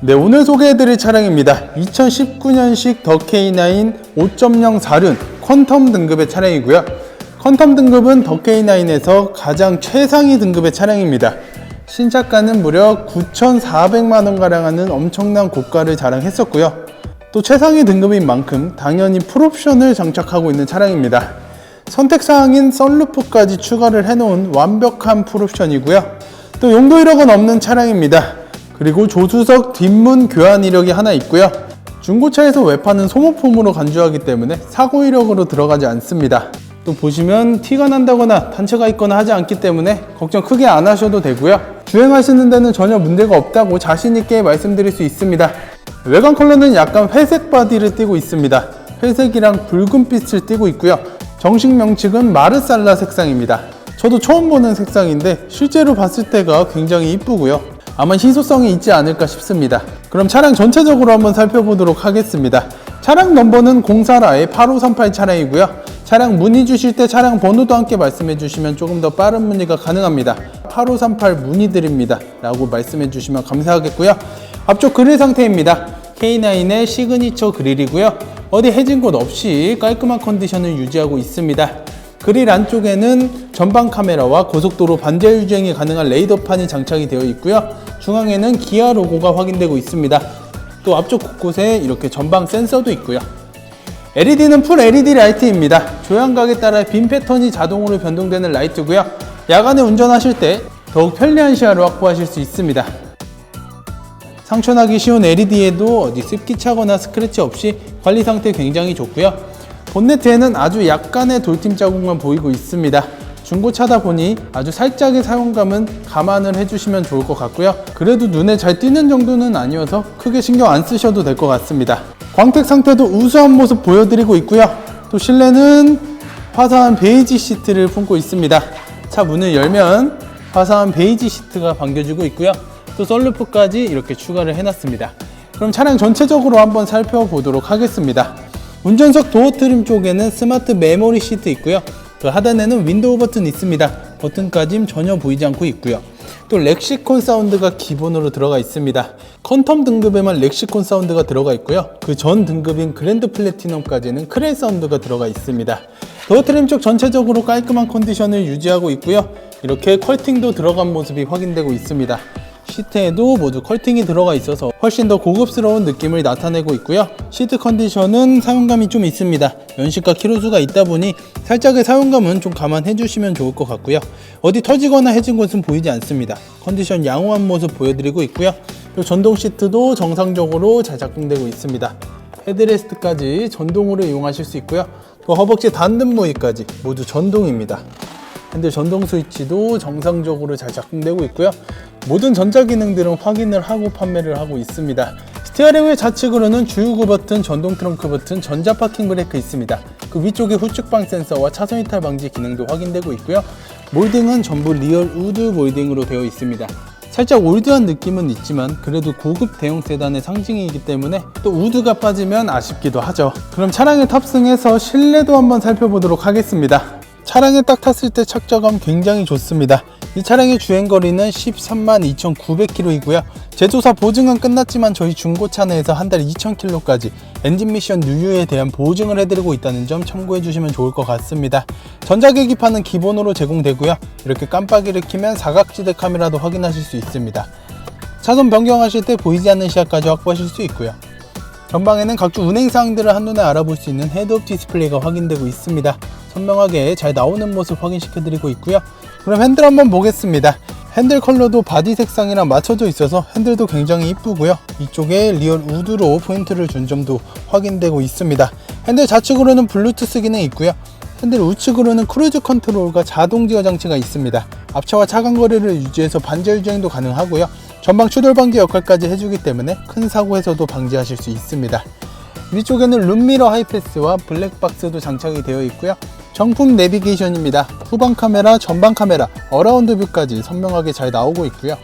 네, 오늘 소개해드릴 차량입니다. 2019년식 더 K9 5.0 4륜 퀀텀 등급의 차량이고요. 퀀텀 등급은 더 K9에서 가장 최상위 등급의 차량입니다. 신차가는 무려 9,400만원 가량 하는 엄청난 고가를 자랑했었고요. 또 최상위 등급인 만큼 당연히 풀옵션을 장착하고 있는 차량입니다. 선택사항인 썬루프까지 추가를 해놓은 완벽한 풀옵션이고요. 또 용도 이력은 없는 차량입니다. 그리고 조수석 뒷문 교환 이력이 하나 있고요. 중고차에서 외파는 소모품으로 간주하기 때문에 사고 이력으로 들어가지 않습니다. 또 보시면 티가 난다거나 단체가 있거나 하지 않기 때문에 걱정 크게 안 하셔도 되고요. 주행하시는 데는 전혀 문제가 없다고 자신있게 말씀드릴 수 있습니다. 외관 컬러는 약간 회색 바디를 띠고 있습니다. 회색이랑 붉은빛을 띠고 있고요. 정식 명칭은 마르살라 색상입니다. 저도 처음 보는 색상인데 실제로 봤을 때가 굉장히 이쁘고요. 아마 희소성이 있지 않을까 싶습니다. 그럼 차량 전체적으로 한번 살펴보도록 하겠습니다. 차량 넘버는 04라의 8538 차량이고요. 차량 문의 주실 때 차량 번호도 함께 말씀해 주시면 조금 더 빠른 문의가 가능합니다. 8538 문의 드립니다. 라고 말씀해 주시면 감사하겠고요. 앞쪽 그릴 상태입니다. K9의 시그니처 그릴이고요. 어디 해진 곳 없이 깔끔한 컨디션을 유지하고 있습니다. 그릴 안쪽에는 전방 카메라와 고속도로 반자율 주행이 가능한 레이더판이 장착이 되어 있고요. 중앙에는 기아 로고가 확인되고 있습니다. 또 앞쪽 곳곳에 이렇게 전방 센서도 있고요. LED는 풀 LED 라이트입니다. 조향각에 따라 빔 패턴이 자동으로 변동되는 라이트고요. 야간에 운전하실 때 더욱 편리한 시야를 확보하실 수 있습니다. 상처나기 쉬운 LED에도 어디 습기 차거나 스크래치 없이 관리 상태 굉장히 좋고요. 본네트에는 아주 약간의 돌팀 자국만 보이고 있습니다. 중고차다 보니 아주 살짝의 사용감은 감안을 해주시면 좋을 것 같고요. 그래도 눈에 잘 띄는 정도는 아니어서 크게 신경 안 쓰셔도 될 것 같습니다. 광택 상태도 우수한 모습 보여드리고 있고요. 또 실내는 화사한 베이지 시트를 품고 있습니다. 차 문을 열면 화사한 베이지 시트가 반겨주고 있고요. 또 썬루프까지 이렇게 추가를 해놨습니다. 그럼 차량 전체적으로 한번 살펴보도록 하겠습니다. 운전석 도어 트림 쪽에는 스마트 메모리 시트 있고요. 그 하단에는 윈도우 버튼 있습니다. 버튼까지 전혀 보이지 않고 있고요. 또 렉시콘 사운드가 기본으로 들어가 있습니다. 컨텀 등급에만 렉시콘 사운드가 들어가 있고요. 그 전 등급인 그랜드 플래티넘까지는 크레 사운드가 들어가 있습니다. 도어 트림 쪽 전체적으로 깔끔한 컨디션을 유지하고 있고요. 이렇게 컬팅도 들어간 모습이 확인되고 있습니다. 시트에도 모두 컬팅이 들어가 있어서 훨씬 더 고급스러운 느낌을 나타내고 있고요. 시트 컨디션은 사용감이 좀 있습니다. 연식과 키로수가 있다 보니 살짝의 사용감은 좀 감안해 주시면 좋을 것 같고요. 어디 터지거나 해진 곳은 보이지 않습니다. 컨디션 양호한 모습 보여드리고 있고요. 그리고 전동 시트도 정상적으로 잘 작동되고 있습니다. 헤드레스트까지 전동으로 이용하실 수 있고요. 또 허벅지 닿는 부위까지 모두 전동입니다. 핸들 전동 스위치도 정상적으로 잘 작동되고 있고요. 모든 전자기능들은 확인을 하고 판매를 하고 있습니다. 스티어링 휠 좌측으로는 주유구 버튼, 전동 트렁크 버튼, 전자 파킹 브레이크 있습니다. 그 위쪽에 후측방 센서와 차선 이탈 방지 기능도 확인되고 있고요. 몰딩은 전부 리얼 우드 몰딩으로 되어 있습니다. 살짝 올드한 느낌은 있지만 그래도 고급 대형 세단의 상징이기 때문에 또 우드가 빠지면 아쉽기도 하죠. 그럼 차량에 탑승해서 실내도 한번 살펴보도록 하겠습니다. 차량에 딱 탔을 때 착자감 굉장히 좋습니다. 이 차량의 주행거리는 13만 2,900km이고요. 제조사 보증은 끝났지만 저희 중고차 내에서 한달 2,000km까지 엔진 미션 누유에 대한 보증을 해드리고 있다는 점 참고해 주시면 좋을 것 같습니다. 전자계기판은 기본으로 제공되고요. 이렇게 깜빡이를 켜면 사각지대 카메라도 확인하실 수 있습니다. 차선 변경하실 때 보이지 않는 시야까지 확보하실 수 있고요. 전방에는 각종 운행 사항들을 한눈에 알아볼 수 있는 헤드업 디스플레이가 확인되고 있습니다. 선명하게 잘 나오는 모습 확인시켜드리고 있고요. 그럼 핸들 한번 보겠습니다. 핸들 컬러도 바디 색상이랑 맞춰져 있어서 핸들도 굉장히 이쁘고요. 이쪽에 리얼 우드로 포인트를 준 점도 확인되고 있습니다. 핸들 좌측으로는 블루투스 기능이 있고요. 핸들 우측으로는 크루즈 컨트롤과 자동 제어 장치가 있습니다. 앞차와 차간 거리를 유지해서 반절 주행도 가능하고요. 전방 추돌 방지 역할까지 해주기 때문에 큰 사고에서도 방지하실 수 있습니다. 위쪽에는 룸미러 하이패스와 블랙박스도 장착이 되어 있고요. 정품 내비게이션입니다. 후방 카메라, 전방 카메라, 어라운드 뷰까지 선명하게 잘 나오고 있고요.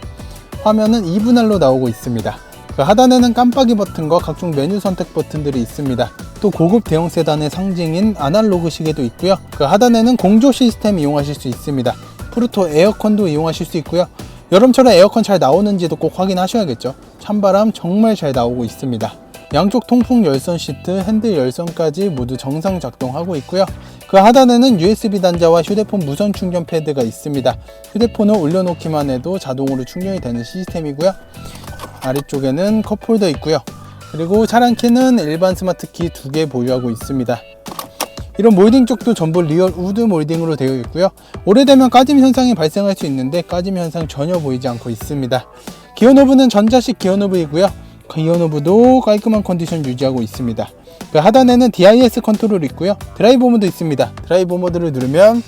화면은 2분할로 나오고 있습니다. 그 하단에는 깜빡이 버튼과 각종 메뉴 선택 버튼들이 있습니다. 또 고급 대형 세단의 상징인 아날로그 시계도 있고요. 그 하단에는 공조 시스템 이용하실 수 있습니다. 프루토 에어컨도 이용하실 수 있고요. 여름철에 에어컨 잘 나오는지도 꼭 확인하셔야겠죠. 찬바람 정말 잘 나오고 있습니다. 양쪽 통풍 열선 시트, 핸들 열선까지 모두 정상 작동하고 있고요. 그 하단에는 USB 단자와 휴대폰 무선 충전 패드가 있습니다. 휴대폰을 올려놓기만 해도 자동으로 충전이 되는 시스템이고요. 아래쪽에는 컵홀더 있고요. 그리고 차량 키는 일반 스마트 키 두 개 보유하고 있습니다. 이런 몰딩 쪽도 전부 리얼 우드 몰딩으로 되어 있고요. 오래되면 까짐 현상이 발생할 수 있는데 까짐 현상 전혀 보이지 않고 있습니다. 기어 노브는 전자식 기어 노브이고요. 기어 노브도 깔끔한 컨디션 유지하고 있습니다. 그 하단에는 DIS 컨트롤 있고요. 드라이브 모드 있습니다. 드라이브 모드를 누르면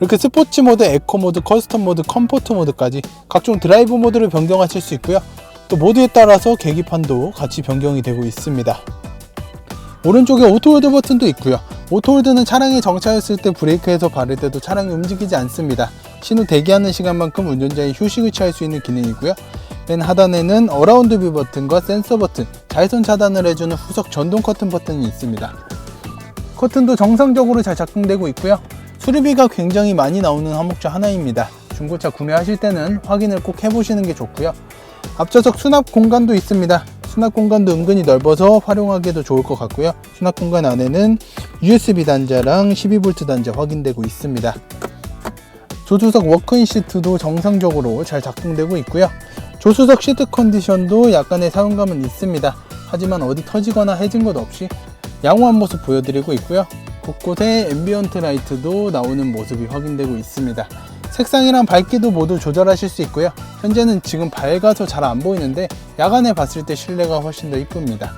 이렇게 스포츠 모드, 에코 모드, 커스텀 모드, 컴포트 모드까지 각종 드라이브 모드를 변경하실 수 있고요. 또 모드에 따라서 계기판도 같이 변경이 되고 있습니다. 오른쪽에 오토홀드 버튼도 있고요. 오토홀드는 차량에 정차했을 때 브레이크에서 바를 때도 차량이 움직이지 않습니다. 신호 대기하는 시간만큼 운전자의 휴식을 취할 수 있는 기능이고요. 맨 하단에는 어라운드 뷰 버튼과 센서 버튼, 자외선 차단을 해주는 후석 전동 커튼 버튼이 있습니다. 커튼도 정상적으로 잘 작동되고 있고요. 수리비가 굉장히 많이 나오는 항목 중 하나입니다. 중고차 구매하실 때는 확인을 꼭 해보시는 게 좋고요. 앞좌석 수납 공간도 있습니다. 수납 공간도 은근히 넓어서 활용하기도 좋을 것 같고요. 수납 공간 안에는 USB 단자랑 12V 단자 확인되고 있습니다. 조수석 워크인 시트도 정상적으로 잘 작동되고 있고요. 조수석 시트 컨디션도 약간의 사용감은 있습니다. 하지만 어디 터지거나 해진 것 없이 양호한 모습 보여드리고 있고요. 곳곳에 앰비언트 라이트도 나오는 모습이 확인되고 있습니다. 색상이랑 밝기도 모두 조절하실 수 있고요. 현재는 지금 밝아서 잘 안 보이는데 야간에 봤을 때 실내가 훨씬 더 이쁩니다.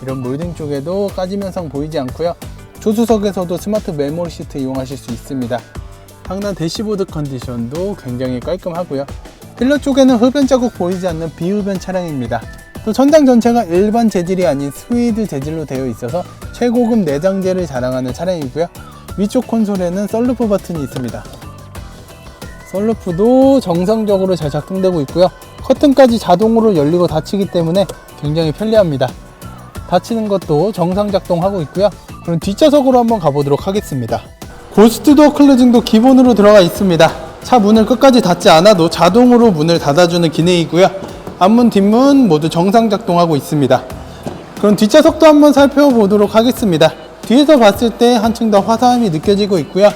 이런 몰딩 쪽에도 까짐 현상 보이지 않고요. 조수석에서도 스마트 메모리 시트 이용하실 수 있습니다. 상단 대시보드 컨디션도 굉장히 깔끔하고요. 힐러 쪽에는 흡연 자국 보이지 않는 비흡연 차량입니다. 또 천장 전체가 일반 재질이 아닌 스웨이드 재질로 되어 있어서 최고급 내장재를 자랑하는 차량이고요. 위쪽 콘솔에는 썰루프 버튼이 있습니다. 썰루프도 정상적으로 잘 작동되고 있고요. 커튼까지 자동으로 열리고 닫히기 때문에 굉장히 편리합니다. 닫히는 것도 정상 작동하고 있고요. 그럼 뒷좌석으로 한번 가보도록 하겠습니다. 고스트 도어 클로징도 기본으로 들어가 있습니다. 차 문을 끝까지 닫지 않아도 자동으로 문을 닫아주는 기능이고요. 앞문, 뒷문 모두 정상 작동하고 있습니다. 그럼 뒷좌석도 한번 살펴보도록 하겠습니다. 뒤에서 봤을 때 한층 더 화사함이 느껴지고 있고요.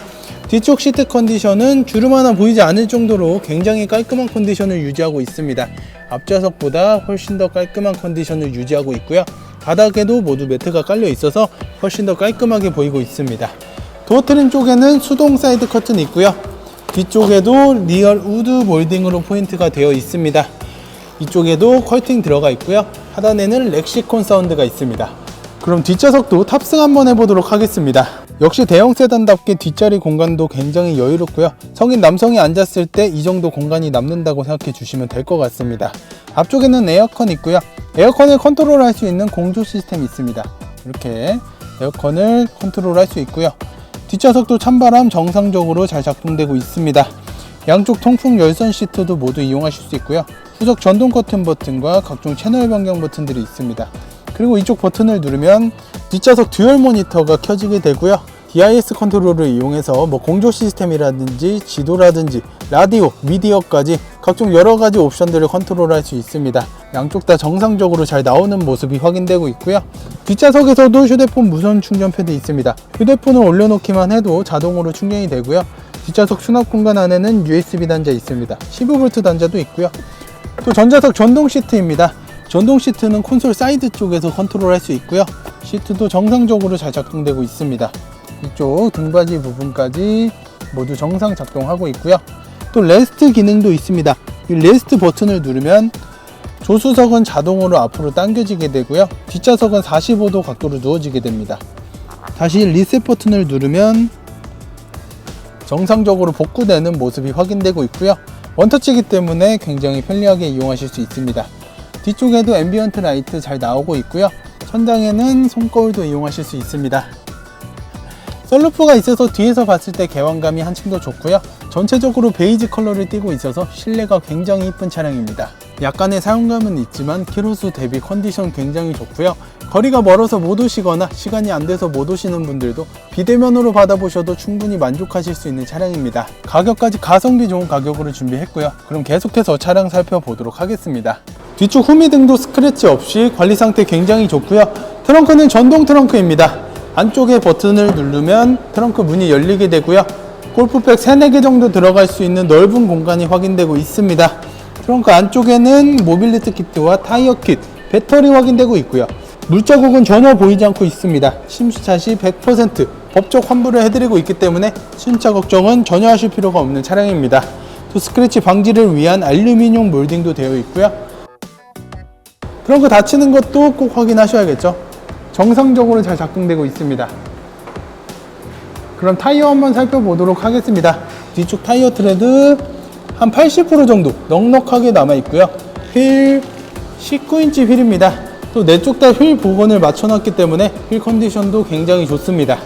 뒤쪽 시트 컨디션은 주름 하나 보이지 않을 정도로 굉장히 깔끔한 컨디션을 유지하고 있습니다. 앞좌석보다 훨씬 더 깔끔한 컨디션을 유지하고 있고요. 바닥에도 모두 매트가 깔려 있어서 훨씬 더 깔끔하게 보이고 있습니다. 도어 트림 쪽에는 수동 사이드 커튼이 있고요. 뒤쪽에도 리얼 우드 몰딩으로 포인트가 되어 있습니다. 이쪽에도 컬팅 들어가 있고요. 하단에는 렉시콘 사운드가 있습니다. 그럼 뒷좌석도 탑승 한번 해보도록 하겠습니다. 역시 대형 세단답게 뒷자리 공간도 굉장히 여유롭고요. 성인 남성이 앉았을 때 이 정도 공간이 남는다고 생각해 주시면 될 것 같습니다. 앞쪽에는 에어컨 있고요. 에어컨을 컨트롤 할 수 있는 공조 시스템이 있습니다. 이렇게 에어컨을 컨트롤 할 수 있고요. 뒷좌석도 찬바람 정상적으로 잘 작동되고 있습니다. 양쪽 통풍 열선 시트도 모두 이용하실 수 있고요. 후석 전동 커튼 버튼과 각종 채널 변경 버튼들이 있습니다. 그리고 이쪽 버튼을 누르면 뒷좌석 듀얼 모니터가 켜지게 되고요. DIS 컨트롤을 이용해서 뭐 공조 시스템이라든지 지도라든지 라디오, 미디어까지 각종 여러 가지 옵션들을 컨트롤할 수 있습니다. 양쪽 다 정상적으로 잘 나오는 모습이 확인되고 있고요. 뒷좌석에서도 휴대폰 무선 충전 패드 있습니다. 휴대폰을 올려놓기만 해도 자동으로 충전이 되고요. 뒷좌석 수납 공간 안에는 USB 단자 있습니다. 15V 단자도 있고요. 또 전자석 전동 시트입니다. 전동 시트는 콘솔 사이드 쪽에서 컨트롤 할 수 있고요. 시트도 정상적으로 잘 작동되고 있습니다. 이쪽 등받이 부분까지 모두 정상 작동하고 있고요. 또 레스트 기능도 있습니다. 이 레스트 버튼을 누르면 조수석은 자동으로 앞으로 당겨지게 되고요. 뒷좌석은 45도 각도로 누워지게 됩니다. 다시 리셋 버튼을 누르면 정상적으로 복구되는 모습이 확인되고 있고요. 원터치이기 때문에 굉장히 편리하게 이용하실 수 있습니다. 뒤쪽에도 앰비언트 라이트 잘 나오고 있고요. 천장에는 손거울도 이용하실 수 있습니다. 썰루프가 있어서 뒤에서 봤을 때 개방감이 한층 더 좋고요. 전체적으로 베이지 컬러를 띠고 있어서 실내가 굉장히 이쁜 차량입니다. 약간의 사용감은 있지만 키로수 대비 컨디션 굉장히 좋고요. 거리가 멀어서 못 오시거나 시간이 안 돼서 못 오시는 분들도 비대면으로 받아보셔도 충분히 만족하실 수 있는 차량입니다. 가격까지 가성비 좋은 가격으로 준비했고요. 그럼 계속해서 차량 살펴보도록 하겠습니다. 뒤쪽 후미등도 스크래치 없이 관리 상태 굉장히 좋고요. 트렁크는 전동 트렁크입니다. 안쪽에 버튼을 누르면 트렁크 문이 열리게 되고요. 골프백 3, 4개 정도 들어갈 수 있는 넓은 공간이 확인되고 있습니다. 트렁크 안쪽에는 모빌리티 키트와 타이어 킷, 배터리 확인되고 있고요. 물자국은 전혀 보이지 않고 있습니다. 심수차 시 100% 법적 환불을 해드리고 있기 때문에 신차 걱정은 전혀 하실 필요가 없는 차량입니다. 또 스크래치 방지를 위한 알루미늄 몰딩도 되어 있고요. 트렁크 닫히는 것도 꼭 확인하셔야겠죠. 정상적으로 잘 작동되고 있습니다. 그럼 타이어 한번 살펴보도록 하겠습니다. 뒤쪽 타이어 트레드 한 80% 정도 넉넉하게 남아 있고요. 휠 19인치 휠입니다. 또네쪽다 휠 복원을 맞춰놨기 때문에 휠 컨디션도 굉장히 좋습니다.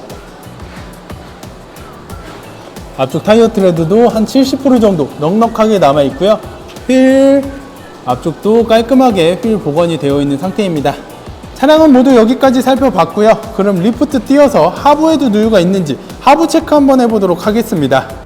앞쪽 타이어 트레드도 한 70% 정도 넉넉하게 남아 있고요. 휠 앞쪽도 깔끔하게 휠 복원이 되어 있는 상태입니다. 차량은 모두 여기까지 살펴봤고요. 그럼 리프트 띄어서 하부에도 누유가 있는지 하부 체크 한번 해보도록 하겠습니다.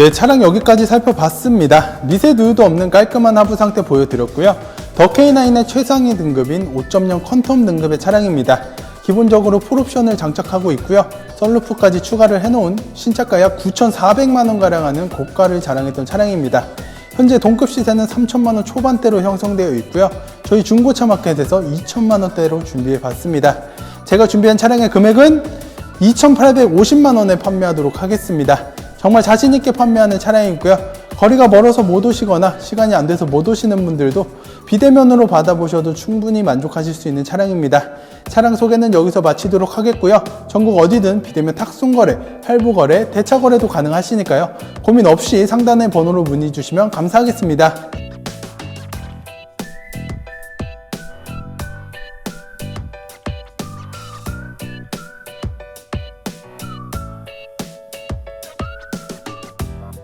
네, 차량 여기까지 살펴봤습니다. 미세 누유도 없는 깔끔한 하부 상태 보여드렸고요. 더 K9의 최상위 등급인 5.0 컨텀 등급의 차량입니다. 기본적으로 풀옵션을 장착하고 있고요. 썬루프까지 추가를 해놓은 신차가 약 9,400만원가량 하는 고가를 자랑했던 차량입니다. 현재 동급 시세는 3천만원 초반대로 형성되어 있고요. 저희 중고차 마켓에서 2천만원대로 준비해 봤습니다. 제가 준비한 차량의 금액은 2,850만원에 판매하도록 하겠습니다. 정말 자신있게 판매하는 차량이고요. 거리가 멀어서 못 오시거나 시간이 안 돼서 못 오시는 분들도 비대면으로 받아보셔도 충분히 만족하실 수 있는 차량입니다. 차량 소개는 여기서 마치도록 하겠고요. 전국 어디든 비대면 탁송거래, 할부거래, 대차거래도 가능하시니까요. 고민 없이 상단의 번호로 문의 주시면 감사하겠습니다.